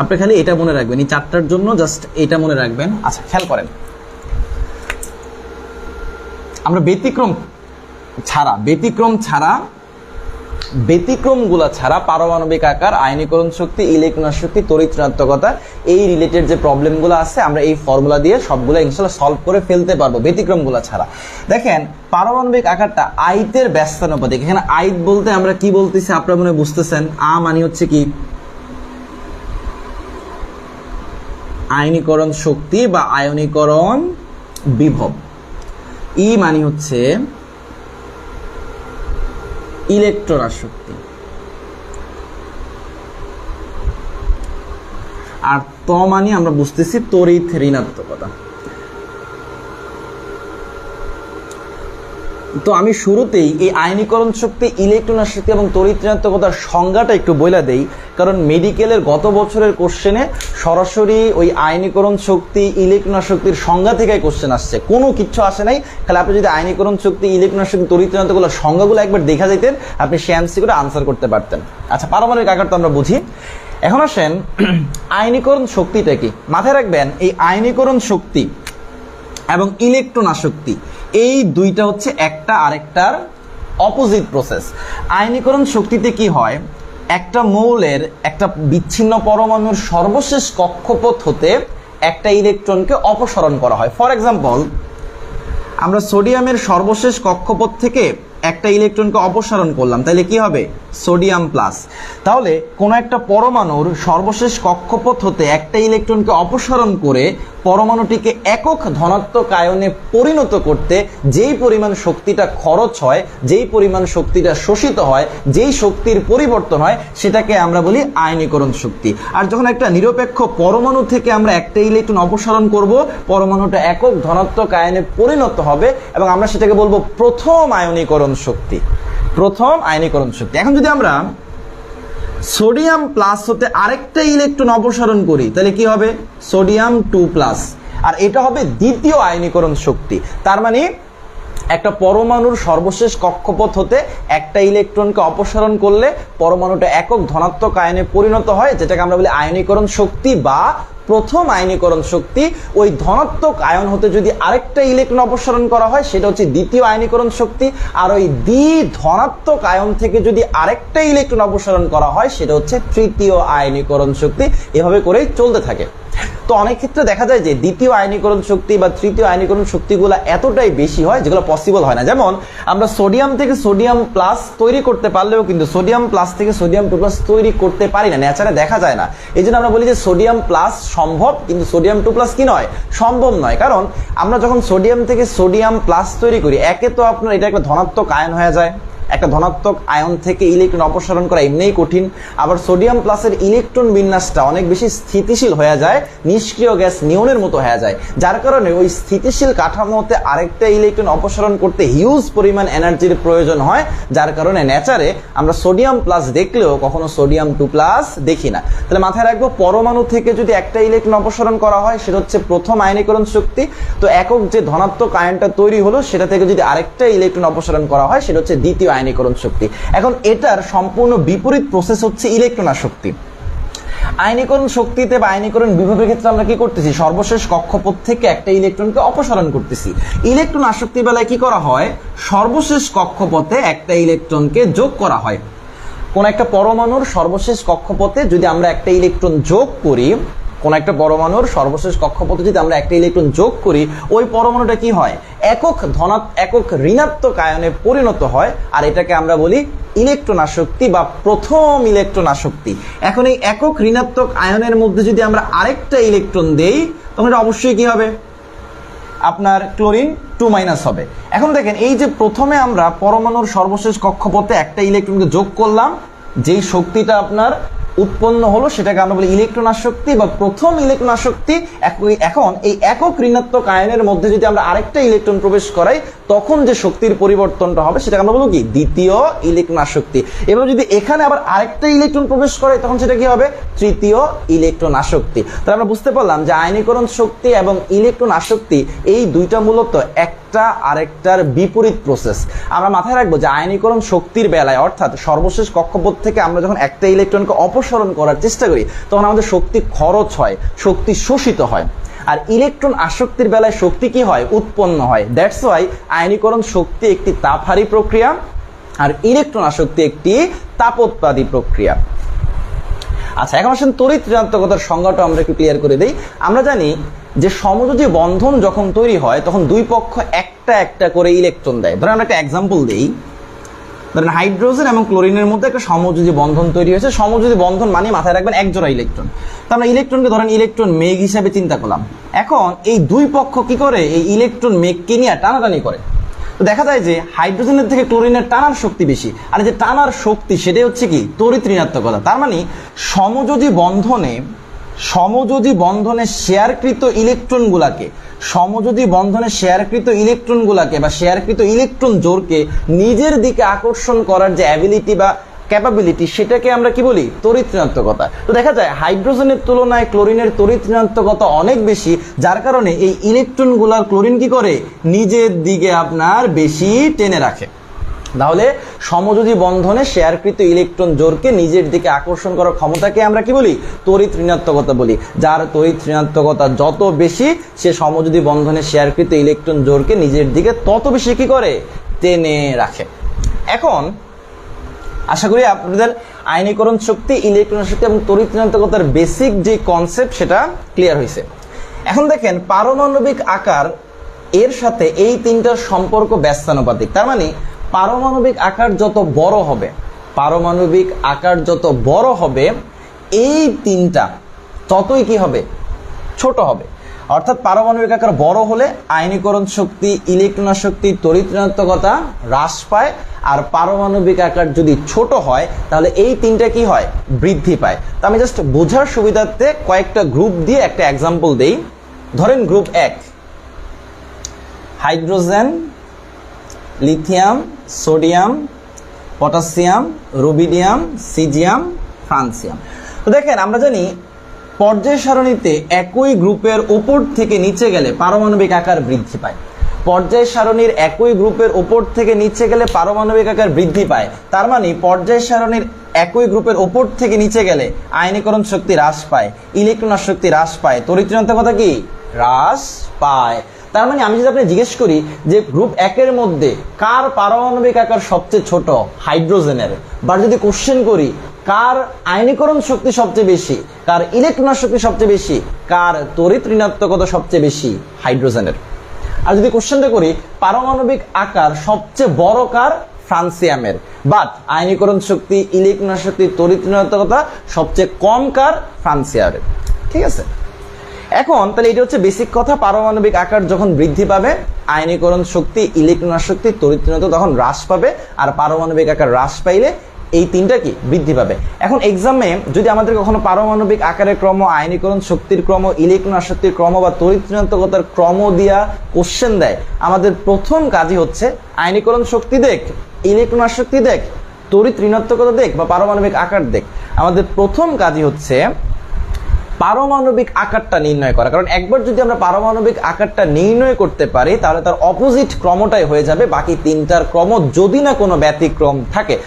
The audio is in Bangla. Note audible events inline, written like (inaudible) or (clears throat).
আপনি খালি এটা মনে রাখবেন, এই চারটার জন্য জাস্ট এটা মনে রাখবেন। আচ্ছা খেয়াল করেন। আমরা ব্যতিক্রম ছাড়া ব্যতিক্রম ছাড়া, ব্যতিক্রমগুলা ছাড়া পারমাণবিক আকার, আয়নীকরণ শক্তি, ইলেকট্রন শক্তি, তড়িৎ ঋণাত্মকতা, এই রিলেটেড যে প্রবলেমগুলো আছে, আমরা এই ফর্মুলা দিয়ে সবগুলো ইনশাল্লাহ সলভ করে ফেলতে পারব ব্যতিক্রমগুলো ছাড়া। দেখেন, পারমাণবিক আকারটা আইতের ব্যস্তানুপাতিক। এখানে আইত বলতে আমরা কি বলতেছি, আপনারা মনে বুঝতেছেন। আ মানে হচ্ছে কি? আয়নীকরণ শক্তি বা আয়নীকরণ বিভব। ই মানে হচ্ছে ইলেকট্রন আসক্তি আর ত মানে আমরা বুঝতেছি তড়িৎ ঋণাত্মকতা। তো আমি শুরুতেই এই আয়নীকরণ শক্তি ইলেকট্রন শক্তি এবং তরিত্রাত্মকতার সংজ্ঞাটা একটু বইলা দেই। কারণ মেডিকেলের গত বছরের কোশ্চেনে সরাসরি ওই আয়নীকরণ শক্তি ইলেকট্রন শক্তির সংজ্ঞা থেকে কোশ্চেন আসছে। কোনো কিচ্ছু আসে নাই। তাহলে আপনি যদি আয়নীকরণ শক্তি ইলেকট্রন শক্তি, তড়িৎ ঋণাত্মকতার সংজ্ঞাগুলো একবার দেখা যেতেন আপনি সে করে আনসার করতে পারতেন। আচ্ছা পারমাণবিক আকার তো আমরা বুঝি। এখন আসেন (clears throat) আয়নীকরণ শক্তিটা কি? মাথায় রাখবেন, এই আয়নীকরণ শক্তি এবং ইলেকট্রন আসক্তি এই দুইটা হচ্ছে একটা আরেকটার অপোজিট প্রসেস আয়নীকরণ শক্তিতে কি হয়? একটা মৌলের একটা বিচ্ছিন্ন পরমাণুর সর্বশেষ কক্ষপথ হতে একটা ইলেকট্রনকে অপসারণ করা হয়। ফর এক্সাম্পল আমরা সোডিয়ামের সর্বশেষ কক্ষপথ থেকে একটা ইলেকট্রনকে অপসারণ করলাম তাহলে কি হবে? Sodium plus. তাহলে কোনো একটা পরমাণুর সর্বশেষ কক্ষপথ হতে একটা ইলেকট্রনকে অপসারণ করে পরমাণুটিকে একক ধনাত্মক আয়নে পরিণত করতে যেই পরিমাণ শক্তিটা খরচ হয়, যেই পরিমাণ শক্তিটা শোষিত হয়, যেই শক্তির পরিবর্তন হয়, সেটাকে আমরা বলি আয়নীকরণ শক্তি। আর যখন একটা নিরপেক্ষ পরমাণু থেকে আমরা একটা ইলেকট্রন অপসারণ করব, পরমাণুটা একক ধনাত্মক আয়নে পরিণত হবে এবং আমরা সেটাকে বলব প্রথম আয়নীকরণ শক্তি। প্রথম আয়নীকরণ শক্তি। এখন যদি আমরা সোডিয়াম প্লাস হতে আরেকটা ইলেকট্রন অপসারণ করি, তাহলে কি হবে? সোডিয়াম টু প্লাস আর এটা হবে দ্বিতীয় আয়নীকরণ শক্তি। তার মানে একটা পরমাণুর সর্বশেষ কক্ষপথ হতে একটা ইলেকট্রনকে অপসারণ করলে পরমাণুটা একক ধনাত্মক আয়নে পরিণত হয়, যেটাকে আমরা বলি আয়নীকরণ শক্তি বা প্রথম আয়নীকরণ শক্তি ওই ধনাত্মক আয়ন হতে যদি আরেকটা ইলেকট্রন অপসারণ করা হয়, সেটা হচ্ছে দ্বিতীয় আয়নীকরণ শক্তি। আর ওই দ্বি ধনাত্মক আয়ন থেকে যদি আরেকটা ইলেকট্রন অপসারণ করা হয়, সেটা হচ্ছে তৃতীয় আয়নীকরণ শক্তি। এভাবে করেই চলতে থাকে। তো অনেক ক্ষেত্রে দেখা যায় যে দ্বিতীয় আয়নীকরণ শক্তি বা তৃতীয় আয়নীকরণ শক্তিগুলো এতটাই বেশি হয় যেগুলো পসিবল হয় না। যেমন, আমরা সোডিয়াম থেকে সোডিয়াম প্লাস তৈরি করতে পারলেও কিন্তু সোডিয়াম প্লাস থেকে সোডিয়াম টু প্লাস তৈরি করতে পারি না ন্যাচারে দেখা যায় না। এই জন্য আমরা বলি যে সোডিয়াম প্লাস সম্ভব, কিন্তু সোডিয়াম টু প্লাস কি নয়? সম্ভব নয়। কারণ, আমরা যখন সোডিয়াম থেকে সোডিয়াম প্লাস তৈরি করি, একে তো আপনার, এটা একটা ধনাত্মক আয়ন হয়ে যায়। একটা ধনাত্মক আয়ন থেকে ইলেকট্রন অপসারণ করা এমনিই কঠিন। আবার সোডিয়াম প্লাসের ইলেকট্রন বিন্যাসটা অনেক বেশি স্থিতিশীল হয়ে যায়, নিষ্ক্রিয় গ্যাস নিয়নের মতো হয়ে যায়। যার কারণে ওই স্থিতিশীল কাঠামোতে আরেকটা ইলেকট্রন অপসারণ করতে হিউজ পরিমাণ এনার্জির প্রয়োজন হয়, যার কারণে নেচারে আমরা সোডিয়াম প্লাস দেখলেও কখনো সোডিয়াম টু প্লাস দেখি না। তাহলে মাথায় রাখব, পরমাণু থেকে যদি একটা ইলেকট্রন অপসারণ করা হয়, সেটা হচ্ছে প্রথম আয়নীকরণ শক্তি। তো একক যে ধনাত্মক আয়নটা তৈরি হলো, সেটা থেকে যদি আরেকটা ইলেকট্রন অপসারণ করা হয়, সেটা হচ্ছে দ্বিতীয় আয়নীকরণ শক্তি। এখন এটার সম্পূর্ণ বিপরীত প্রসেস হচ্ছে ইলেকট্রন আসক্তি আয়নীকরণ শক্তিতে বা আয়নীকরণ বিভবের ক্ষেত্রে আমরা কি করতেছি? সর্বশেষ কক্ষপথ থেকে একটা ইলেকট্রনকে অপসারণ করতেছি। ইলেকট্রন আসক্তির বেলায় কি করা হয়? সর্বশেষ কক্ষপথে একটা ইলেকট্রনকে যোগ করা হয়। কোন একটা পরমাণুর সর্বশেষ কক্ষপথে যদি আমরা একটা ইলেকট্রন যোগ করি কোন একটা পরমাণুর সর্বশেষ কক্ষপথে যদি আমরা একটা ইলেকট্রন যোগ করি, ওই পরমাণুটা কি হয়? একক ধনাত একক ঋণাত্মক আয়নে পরিণত হয়, আর এটাকে আমরা বলি ইলেকট্রন আসক্তি বা প্রথম ইলেকট্রন আসক্তি এখন এই একক ঋণাত্মক আয়নের মধ্যে যদি আমরা আরেকটা ইলেকট্রন দেই, তখন এটা অবশ্যই কি হবে? আপনার ক্লোরিন টু মাইনাস হবে। এখন দেখেন, এই যে প্রথমে আমরা পরমাণুর সর্বশেষ কক্ষপথে একটা ইলেকট্রনকে যোগ করলাম, যেই শক্তিটা আপনার উৎপন্ন হলো, সেটাকে আমরা বলি ইলেকট্রন আসক্তি বা প্রথম ইলেকট্রন আসক্তি এখন এই একক ঋণাত্মক আয়নের মধ্যে যদি আমরা আরেকটা ইলেকট্রন প্রবেশ করাই, তখন যে শক্তির পরিবর্তনটা হবে, সেটাকে আমরা বলব কি? দ্বিতীয় ইলেকট্রন আসক্তি এবার যদি এখানে আবার আরেকটা ইলেকট্রন প্রবেশ করে, তখন সেটা কি হবে? তৃতীয় ইলেকট্রন আসক্তি তাহলে আমরা বুঝতে পারলাম যে আয়নীকরণ শক্তি এবং ইলেকট্রন আসক্তি এই দুইটা মূলত একটা একটা আরেকটার বিপরীত প্রসেস আমরা মাথায় রাখব যে আয়নীকরণ শক্তির বেলায়, অর্থাৎ সর্বশেষ কক্ষপথ থেকে আমরা যখন একটা ইলেকট্রনকে অপসারণ করার চেষ্টা করি, তখন আমাদের শক্তি খরচ হয়, শক্তি শোষিত হয়। আর ইলেকট্রন আসক্তির বেলায় শক্তি কি হয়? উৎপন্ন হয়। দ্যাটস ওয়াই আয়নীকরণ শক্তি একটি তাপহারী প্রক্রিয়া, আর ইলেকট্রন আসক্তি একটি তাপোৎপাদী প্রক্রিয়া। আচ্ছা এখন আসেন তড়িৎ ঋণাত্মকতার সংজ্ঞাটা আমরা একটু ক্লিয়ার করে দিই। আমরা জানি যে সমযোজী বন্ধন যখন তৈরি হয়, তখন দুই পক্ষ একটা একটা করে ইলেকট্রন দেয়। ধরেন আমরা একটা এক্সাম্পল দিই। ধরেন হাইড্রোজেন এবং ক্লোরিনের মধ্যে একটা সমযোজী বন্ধন তৈরি হয়েছে। সমযোজী বন্ধন মানে মাথায় রাখবেন এক জোড়া ইলেকট্রন তো আমরা ইলেকট্রনকে ধরেন ইলেকট্রন মেঘ হিসাবে চিন্তা করলাম। এখন এই দুই পক্ষ কি করে? এই ইলেকট্রন মেঘকে নিয়ে টানাটানি করে। তো দেখা যায় যে হাইড্রোজেনের থেকে ক্লোরিনের টানার শক্তি বেশি। আর যে টানার শক্তি, সেটাই হচ্ছে কি? তড়িৎ ঋণাত্মকতা। তার মানে সমযোজী বন্ধনে সমযোজী বন্ধনে শেয়ারকৃত ইলেকট্রনগুলাকে, সমযোজী বন্ধনে শেয়ারকৃত ইলেকট্রনগুলাকে বা শেয়ারকৃত ইলেকট্রন জোরকে নিজের দিকে আকর্ষণ করার যে অ্যাবিলিটি বা ক্যাপাবিলিটি সেটাকে আমরা কি বলি? তড়িৎ ঋণাত্মকতা তো দেখা যায়, হাইড্রোজেনের তুলনায় ক্লোরিনের তড়িৎ ঋণাত্মকতা অনেক বেশি, যার কারণে এই ইলেকট্রনগুলার ক্লোরিন কি করে? নিজের দিকে আপনার বেশি টেনে রাখে। তাহলে সমযোজী বন্ধনে শেয়ারকৃত ইলেকট্রন জোরকে নিজের দিকে আকর্ষণ করার ক্ষমতাকে আমরা কি বলি? তড়িৎ ঋণাত্মকতা বলি। যার তড়িৎ ঋণাত্মকতা যত বেশি, সে সমযোজী বন্ধনে শেয়ারকৃত ইলেকট্রন জোরকে নিজের দিকে তত বেশি কি করে? টেনে রাখে। এখন আশা করি আপনাদের আইনীকরণ শক্তি, ইলেকট্রন শক্তি এবং তড়িৎ ঋণাত্মকতার বেসিক যে কনসেপ্ট সেটা ক্লিয়ার হয়েছে। এখন দেখেন, পারমাণবিক আকার এর সাথে এই তিনটার সম্পর্ক ব্যস্তানুপাতিক। তার মানে পারমাণবিক আকার যত বড় হবে, পারমাণবিক আকার যত বড় হবে, এই তিনটা ততই কি হবে? ছোট হবে। অর্থাৎ পারমাণবিক আকার বড় হলে আয়নীকরণ শক্তি ইলেকট্রন শক্তি, তড়িৎ ঋণাত্মকতা হ্রাস পায়। আর পারমাণবিক আকার যদি ছোট হয়, তাহলে এই তিনটা কি হয়? বৃদ্ধি পায়। তো আমি জাস্ট বোঝার সুবিধার্থে কয়েকটা গ্রুপ দিয়ে একটা এক্সাম্পল দেই। ধরেন গ্রুপ এক। Hydrogen, lithium sodium, potassium, rubidium, cesium, francium. তো দেখেন, আমরা জানি পর্যায় সারণীতে একই গ্রুপের উপর থেকে নিচে গেলে পারমাণবিক আকার বৃদ্ধি পায়। পর্যায় সারণীর একই গ্রুপের উপর থেকে নিচে গেলে পারমাণবিক আকার বৃদ্ধি পায়। তার মানে পর্যায় সারণীর একই গ্রুপের উপর থেকে নিচে গেলে আয়নীকরণ শক্তি হ্রাস পায় ইলেকট্রন শক্তি হ্রাস পায়। তড়িৎ কথা কি? হ্রাস পায়। তার মানে আমি যদি আপনি জিজ্ঞেস করি যে গ্রুপ একের মধ্যে কার পারমাণবিক আকার সবচেয়ে ছোট? হাইড্রোজেনের। বা যদি কোশ্চেন করি, কার আয়নীকরণ শক্তি সবচেয়ে বেশি? কার ইলেকট্রন শক্তি সবচেয়ে বেশি? কার তড়িৎ ঋণাত্মকতা সবচেয়ে বেশি? হাইড্রোজেনের। আর যদি কোশ্চেনটা করি, পারমাণবিক আকার সবচেয়ে বড় কার? ফ্রান্সিয়ামের। বাট আয়নীকরণ শক্তি ইলেকট্রন শক্তি, তড়িৎ ঋণাত্মকতা সবচেয়ে কম কার? ফ্রান্সিয়ামের। ঠিক আছে? এখন, তাহলে এটা হচ্ছে বেসিক কথা, পারমাণবিক আকার যখন বৃদ্ধি পাবে, আয়নীকরণ শক্তি ইলেকট্রন শক্তি ঋণাত্মকতা তখন হ্রাস পাবে, আর পারমাণবিক আকার হ্রাস পাইলে এই তিনটা কি? বৃদ্ধি পাবে। এখন এক্সামে যদি আমাদের কখনো পারমাণবিক আকারের ক্রম, আয়নীকরণ শক্তির ক্রম ইলেকট্রন আসক্তির ক্রম বা তড়িৎ ঋণাত্মকতার ক্রম দিয়া কোশ্চেন দেয়, আমাদের প্রথম কাজই হচ্ছে আয়নীকরণ শক্তি দেখ ইলেকট্রন আসক্তি দেখ ঋণাত্মকতা দেখ বা পারমাণবিক আকার দেখ। আমাদের প্রথম কাজই হচ্ছে পারমাণবিক আকারটা নির্ণয় করা। কারণ একবার যদি আমরা পারমাণবিক আকারটা নির্ণয় করতে পারি, তাহলে তার অপোজিট ক্রমটাই হয়ে যাবে। বাকি তিনটার ক্রম যদি না কোনো ব্যতিক্রম থাকে।